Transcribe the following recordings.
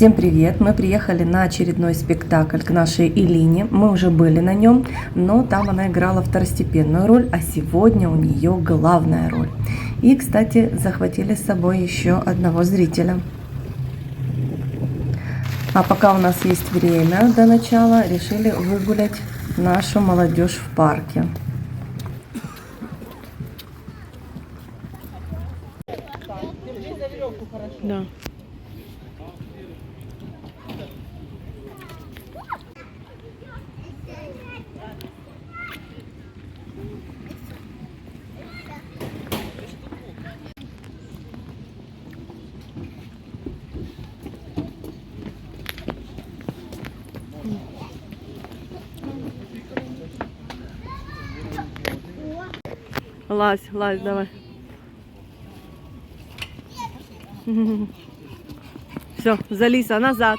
Всем привет! Мы приехали на очередной спектакль к нашей Илине. Мы уже были на нем, но там она играла второстепенную роль, а сегодня у нее главная роль. И, кстати, захватили с собой еще одного зрителя. А пока у нас есть время до начала, решили выгулять нашу молодежь в парке. Да. Лазь, лазь, давай. Все, залізь, а назад.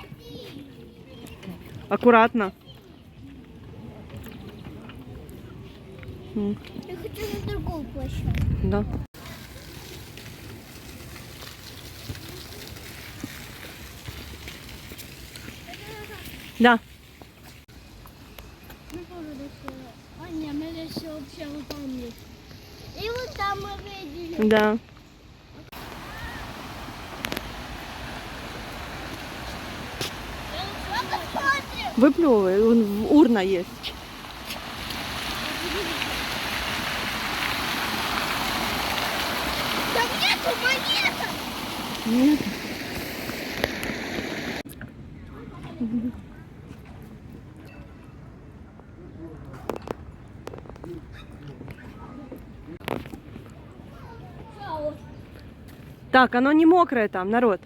Акуратно. М, Я хочу на другую площадку. Да. Да. Мы тоже решили. А нет, мы решили вообще выполнить. И вот там мы видели. Да. Выплевывай, вон в- урна есть. Там нету монеток. Нет. Так, оно не мокрое там, народ.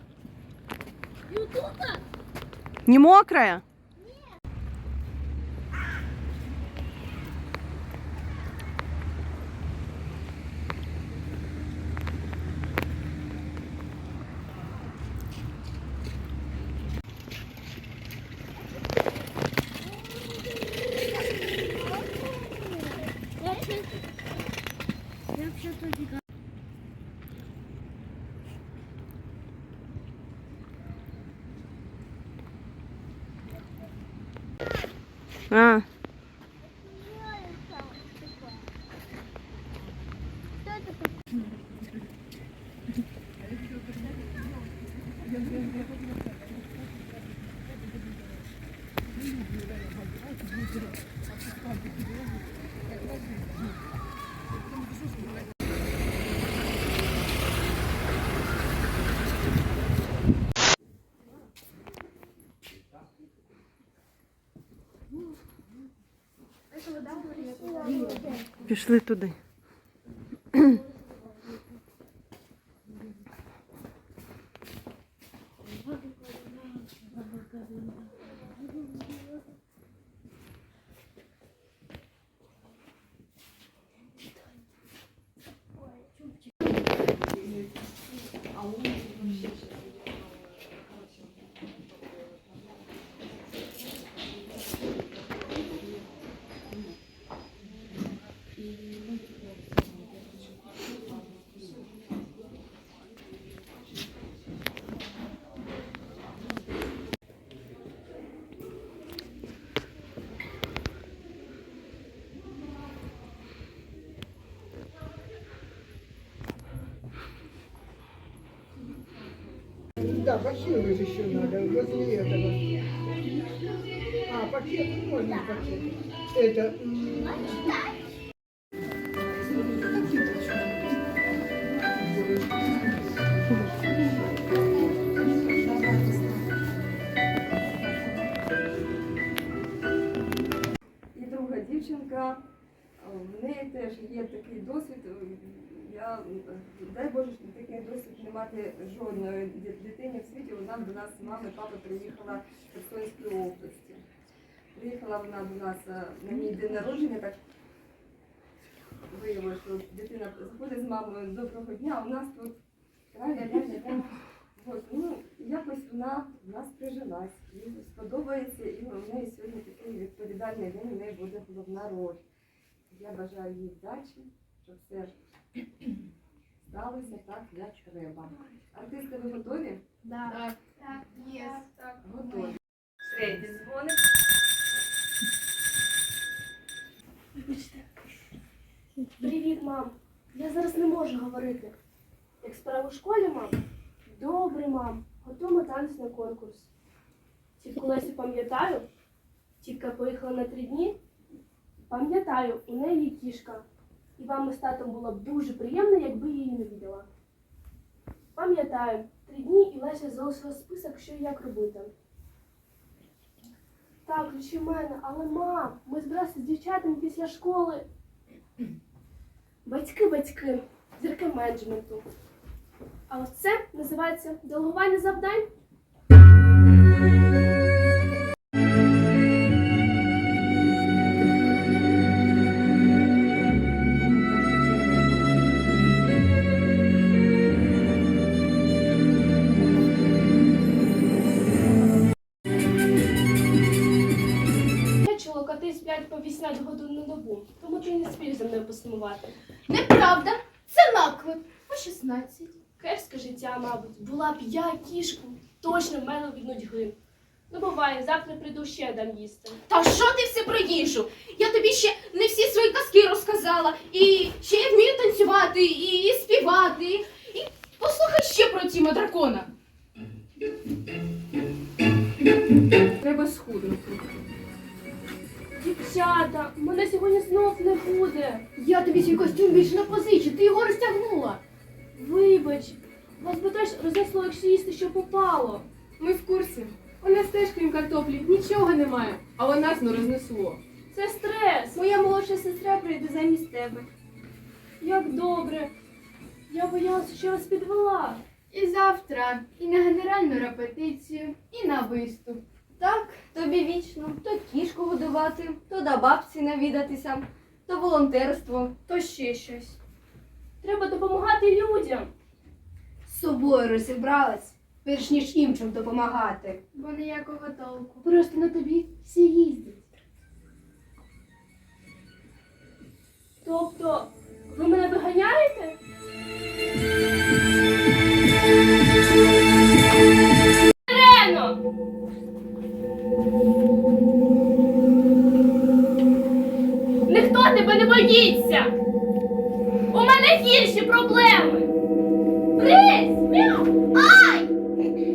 Не мокрое? Я вообще... Я вообще тут А, пішли туди. Да, паркировать еще надо возле этого. А, пакет, можно пакет. Это... м, І друга дівчинка, в неї теж є такий досвід. Дай Боже, такий досвід не мати жодної дитині в світі. Вона до нас з мами, папа приїхала з Херсонської області. Приїхала вона до нас е, на мій день народження, так виявилося, що дитина заходить з мамою доброго дня, а у нас тут ля-ля-ля-ля. Ну, якось вона в нас прижилась, їй сподобається, і у неї сьогодні такий відповідальний день, у неї буде головна роль. Я бажаю їй вдачі, щоб все сталося. так, як треба. Артисти, ви готові? Да. Готові. Третій дзвоник. Привіт, мам. Я зараз не можу говорити. Як справа у школі, мам? Добре, мам. Готуємо танець на конкурс. Тітку Лесю пам'ятаю. Тітка поїхала на три дні. Пам'ятаю, у неї є кішка. І вам із татом було б дуже приємно, якби її не виділа. Пам'ятаю, три дні і Леся залишила список, що і як робити. Так, ключі в мене, але мам, ми збиралися з дівчатами після школи. Батьки, батьки, зірки менеджменту. А ось це називається делегування завдань. Посумувати. Неправда, це наклеп. По 16. Кепське життя, мабуть. Була б я кішку, точно в мене від нудьги. Ну, буває, завтра прийду ще дам їсти. Та що ти все про їжу? Я тобі ще не всі свої казки розказала. І ще я вмію танцювати, і, і співати. І послухай ще про Тіма дракона. Треба схуднути. Дівчата, мене сьогодні знов не буде. Я тобі свій костюм більше не позичу, ти його розтягнула. Вибач, вас би теж рознесло, якщо їсти, що попало. Ми в курсі. У нас теж, крім картоплі, нічого немає, але нас не рознесло. Це стрес. Моя молодша сестра прийде замість тебе. Як добре. Я боялася, що вас підвела. І завтра, і на генеральну репетицію, і на виступ. Так, тобі вічно. То кішку годувати, то до бабці навідатися, то волонтерство. То ще щось. Треба допомагати людям. З собою розібралась, перш ніж іншим допомагати. Бо ніякого толку. Просто на тобі всі їздять. Тобто, ви мене виганяєте? Рено! Тебе не боїться! У мене гірші проблеми! Брись! Мяу! Ай!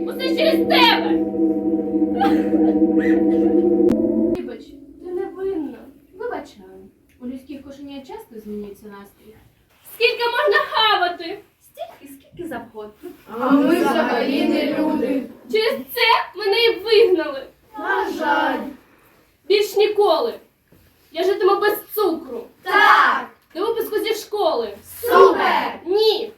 Усе через тебе! Вибач, ти не винна. Вибачаю. У людських кошенят часто змінюється настрій. Скільки можна хавати? Стільки, скільки завгодно. А ми взагалі не люди. Через це мене і вигнали. На жаль. Більш ніколи. Я житиму без цукру. Так! До випуску зі школи. Супер! Ні.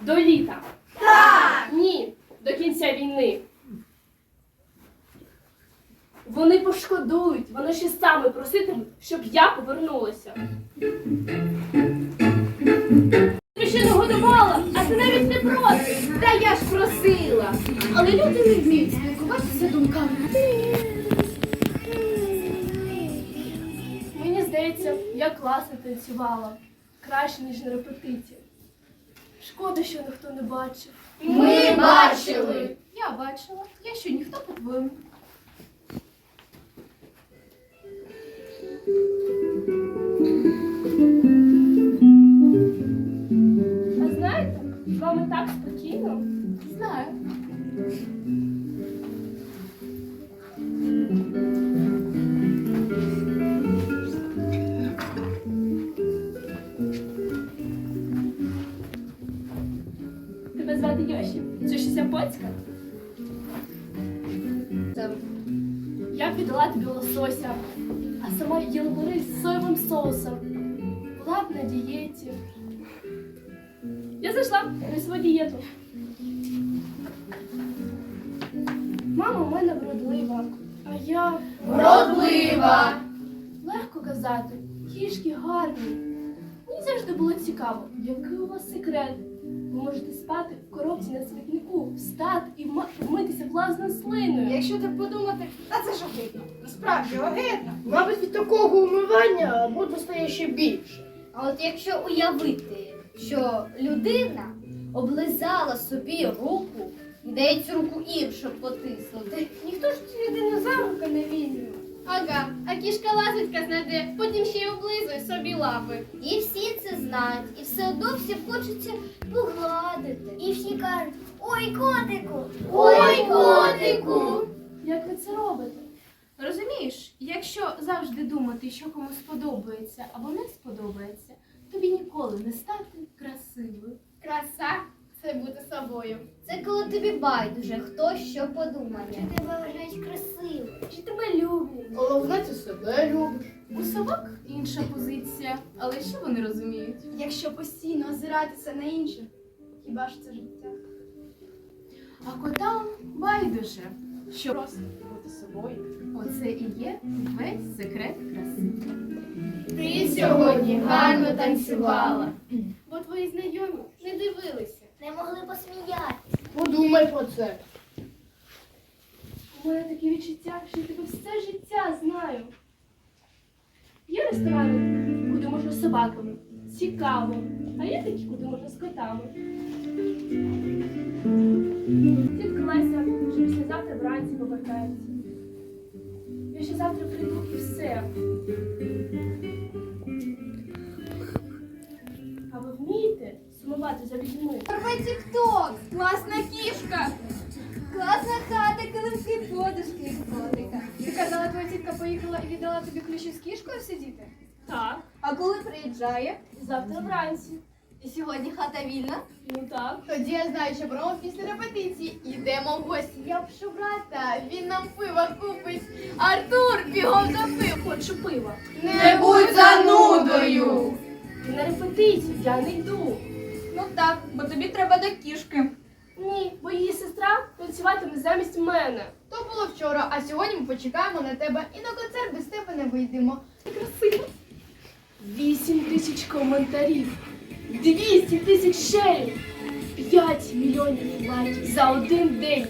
До літа. Так! Ні. До кінця війни. Вони пошкодують, вони ще саме проситимуть, щоб я повернулася. Ти ще не годувала, а ти навіть не просиш. Та я ж просила. Але люди не вміють спілкуватися думками. Мені здається, я класно танцювала. Краще, ніж на репетиції. Шкода, що ніхто не бачив. Ми бачили. Я бачила. Я що, ніхто по-твоєму. А з вами так спокійно. Знаю. Тебе звати Йоші. Це щось японська? Я піддала тобі лосося, а сама їла з соєвим соусом. Була б на дієті. Я зайшла на свою дієту. Мама у мене вродлива, а я Вродлива. легко казати, кішки гарні. Мені завжди було цікаво, який у вас секрет. Ви можете спати в коробці на смітнику, встати і вмитися власною слиною. Якщо так подумати, та це ж огидно. Насправді огидно. Мабуть, від такого умивання буду стає ще більше. А от якщо уявити, що людина облизала собі руку і дає цю руку іншим потиснути. Ніхто ж цю людину за руки не візьме. Ага, а кішка лазить казнаде, потім ще й облизує собі лапи. І всі це знають, і все одно всім хочеться погладити. І всі кажуть, ой, котику! Ой, котику! Як ви це робите? Розумієш, якщо завжди думати, що комусь сподобається або не сподобається, тобі ніколи не стати красивою. Краса це бути собою. Це коли тобі байдуже, хто що подумає. Чи тебе вважають красивою? Чи тебе люблять? Головне, ти себе любиш. У собак інша позиція, але що вони розуміють? Якщо постійно озиратися на інших, хіба ж це життя? А котам байдуже, що Просто собою. оце і є весь секрет краси. Ти сьогодні гарно танцювала. Бо твої знайомі не дивилися. Не могли посміяти. Подумай про це. У мене таке відчуття, що я тебе все життя знаю. Є ресторани, куди можна з собаками. Цікаво. А є такі, куди можна з котами. Тітка Леся вже післязавтра вранці повертається. Я ще завтра прийду і все. А ви вмієте сумувати за людьми? Тік-ток! Класна кішка! Класна хата, килимки, подушки котика. Ти казала, твоя тітка поїхала і віддала тобі ключі з кішкою сидіти? Так. А коли приїжджає? Завтра вранці. І сьогодні хата вільна? Ну так. Тоді я знаю, що беремо після репетиції. Йдемо в гості. Я пишу брата, він нам пива купить. Артур, бігом до пив. Хочу пива. Не будь занудою. На репетицію я не йду. Ну так, бо тобі треба до кішки. Ні, бо її сестра танцюватиме замість мене. То було вчора, а сьогодні ми почекаємо на тебе і на концерт без тебе не вийдемо. Красиво. Вісім тисяч коментарів, 200 тисяч шерів, 5 мільйонів лайків за один день.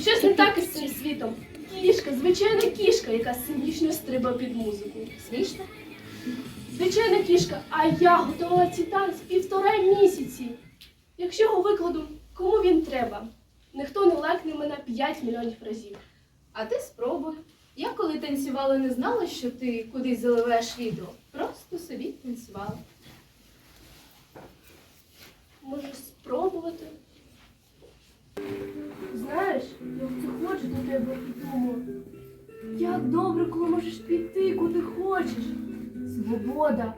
Щось не так із цим світом. Кішка, звичайна кішка, яка символічно стрибає під музику. Смішно? Звичайна кішка, а я готувала ці танці півтора місяці. Якщо його викладу, кому він треба? Ніхто не лайкне мене 5 мільйонів разів. А ти спробуй. Я коли танцювала, не знала, що ти кудись заливаєш відео. Просто собі танцювала. Може спробувати? Знаєш, я оце ходжу до тебе і думаю, як добре, коли можеш піти, куди хочеш. Свобода.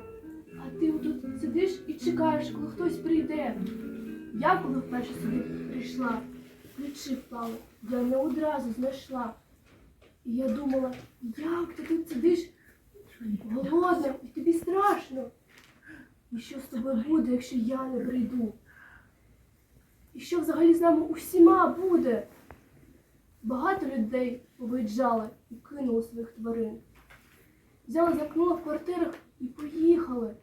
А ти тут сидиш і чекаєш, коли хтось прийде. Я коли вперше сюди прийшла, ключі впали, я не одразу знайшла. І я думала, як ти тут сидиш голодна, і тобі страшно. І що з тобою буде, якщо я не прийду? І що взагалі з нами усіма буде? Багато людей повиїжджали і кинули своїх тварин. Взяли, замкнули в квартирах і поїхали.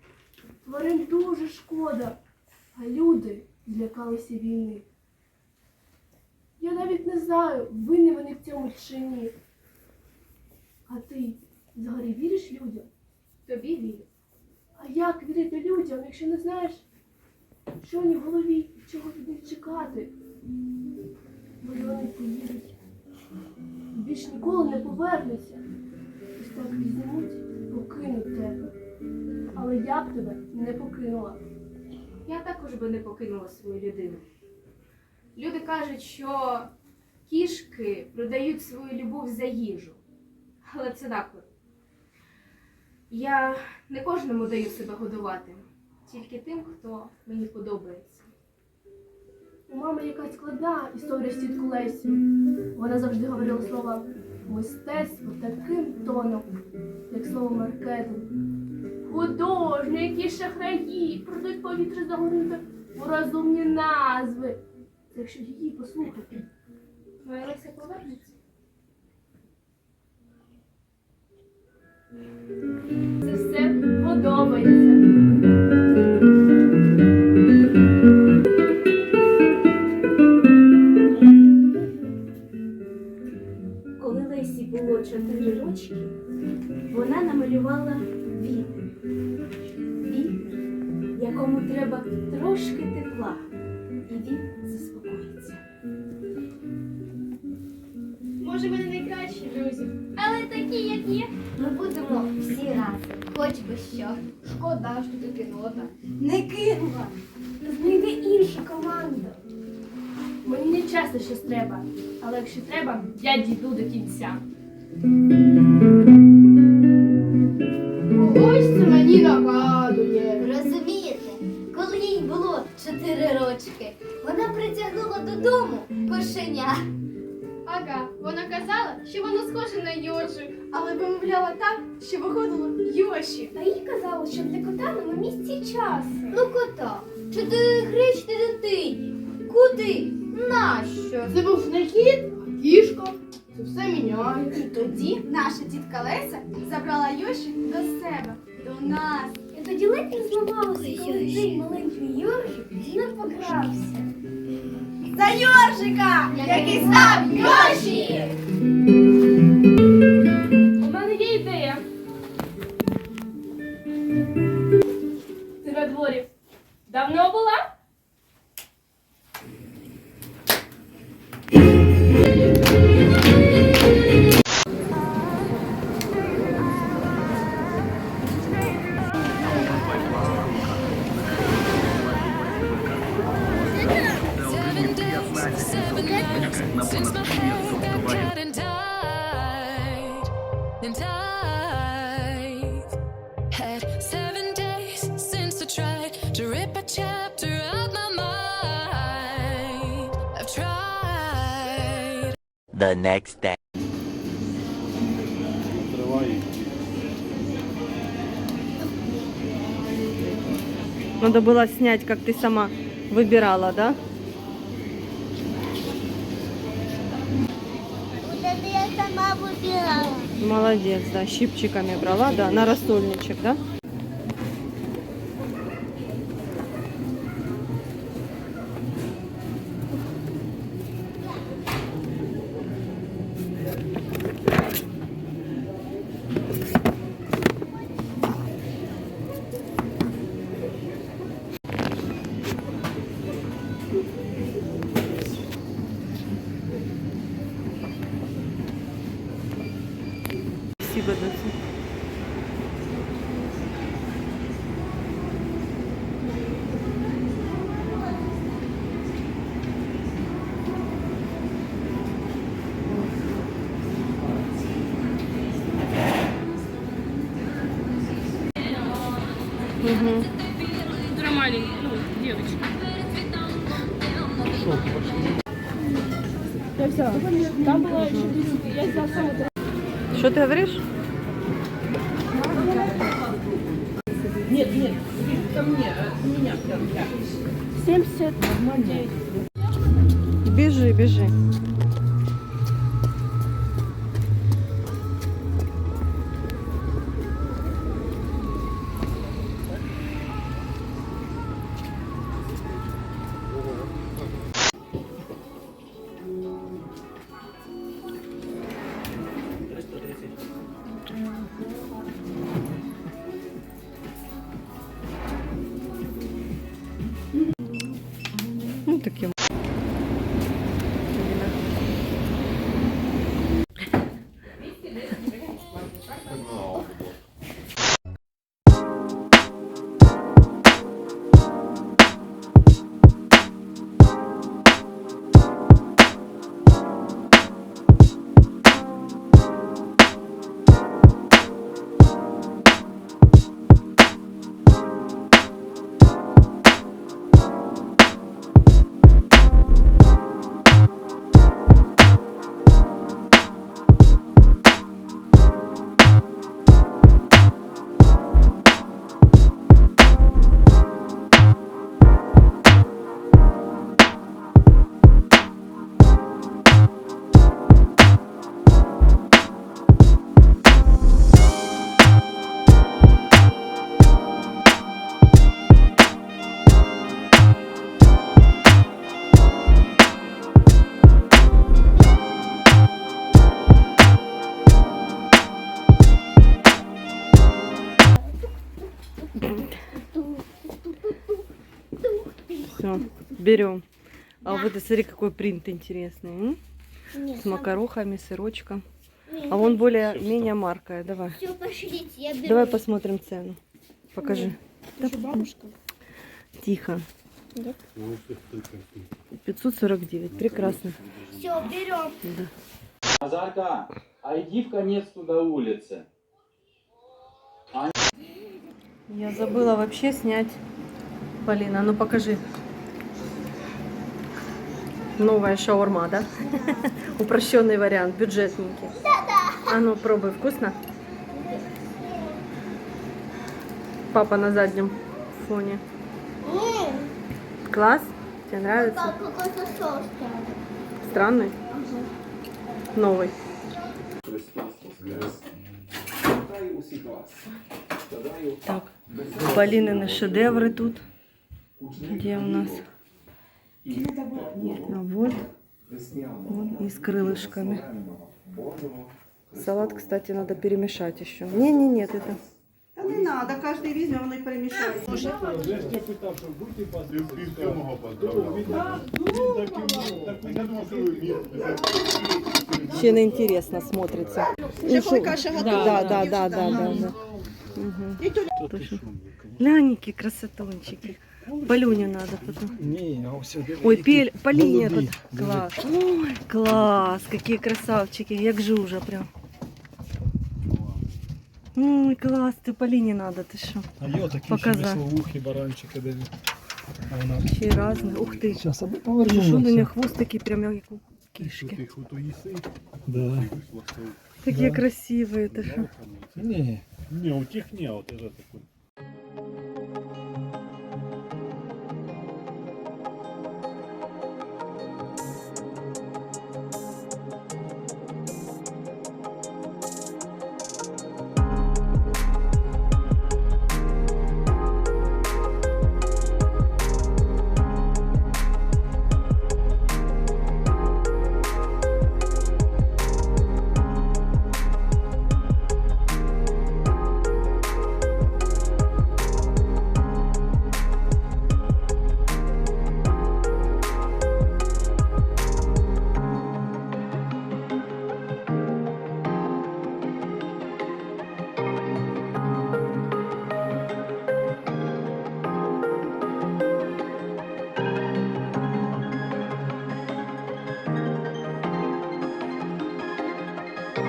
Тварин дуже шкода, а люди злякалися війни. Я навіть не знаю, винні вони в цьому чи ні. А ти взагалі віриш людям? Тобі вірю. А як вірити людям, якщо не знаєш, що них в голові чого від чекати? Бо вони поїдуть. Більш ніколи не повернуться. Ось так візьмуть, покинуть тебе. Але я б тебе не покинула. Я також би не покинула свою людину. Люди кажуть, що кішки продають свою любов за їжу. Але це наклеп. Я не кожному даю себе годувати, тільки тим, хто мені подобається. У мами якась складна історія з тітку Лесю. Вона завжди говорила слова мистецтво таким тоном, як слово маркетинг. Художники, шахраї, продають повітря загорнути у розумні назви. Це якщо її послухати. Моя Леся повернеться. Це все подобається. Якому треба трошки тепла, і він заспокоїться. Може, не найкращі друзі. Але такі, як є, ми будемо всі разом, хоч би що. Шкода, що ти пінота. Не кинула! Знайди іншу команду. Мені не часто щось треба, але якщо треба, я дійду до кінця. Кошеня. Ага, вона казала, що воно схоже на йожик. Але вимовляла так, що виходило Йоші. А їй казали, що для кота нема місця і часу. Ну, кота, чи ти гречти дитині? Куди? Нащо? Це був не кіт, а кішка. Це все міняє. І тоді наша тітка Леся забрала Йоші до себе, до нас. І тоді ледь не зламалося, коли цей маленький Йоржик не покрався. За Йоржика, який став Йоші! У мене є ідея. Ти на дворі. Давно була? The next day. Надо было снять, как ты сама выбирала, да? Вот это я сама выбирала. Молодец, да, щипчиками брала, да, на рассольничек, да? Угу. Утро маленький, ну, девочка. Я взяла. Там была еще. Я взяла Что ты говоришь? Все, берем. А вот и смотри, какой принт интересный. м? Нет, С макарохами, сырочком. А вон более-менее маркая. Давай. Все, пошлите, я беру. Давай посмотрим цену. Покажи. Да, бабушка. Тихо. 549. Прекрасно. Все, берем. Да. Назарка, а иди в конец туда улицы. Я забыла вообще снять. Полина, ну покажи. Новая шаурма, да? Упрощенный вариант, бюджетненький. А ну пробуй, вкусно? Папа на заднем фоне. Класс? Тебе нравится? Какой-то соус. Странный? Новый. Так, Полинины шедевры тут. Где у нас? А вот. Вот и с крылышками. Салат, кстати, надо перемешать еще. Не, не, нет, это. Та не треба, кожен візьме, воно й перемішається. Ще не интересно смотрится. Ще коли каша готова. Да, да, да, да, да, да. Угу. Точно. Глянь, какие красотончики. Полюне надо потом. Ой, пель, Полине тут. Класс. Ой, класс, какие красавчики, як жужа прям. Ой, класс, ты Полине надо, ты что? А є такі Показати. ще весловухи, баранчики, де він. А вона Ще й разные. Ух ты. Зараз аби Що у неї повернувся. хвост такий прям як у кішки. Да. Такі красиві, ти що? Ні, Не, у тех не, вот это такой.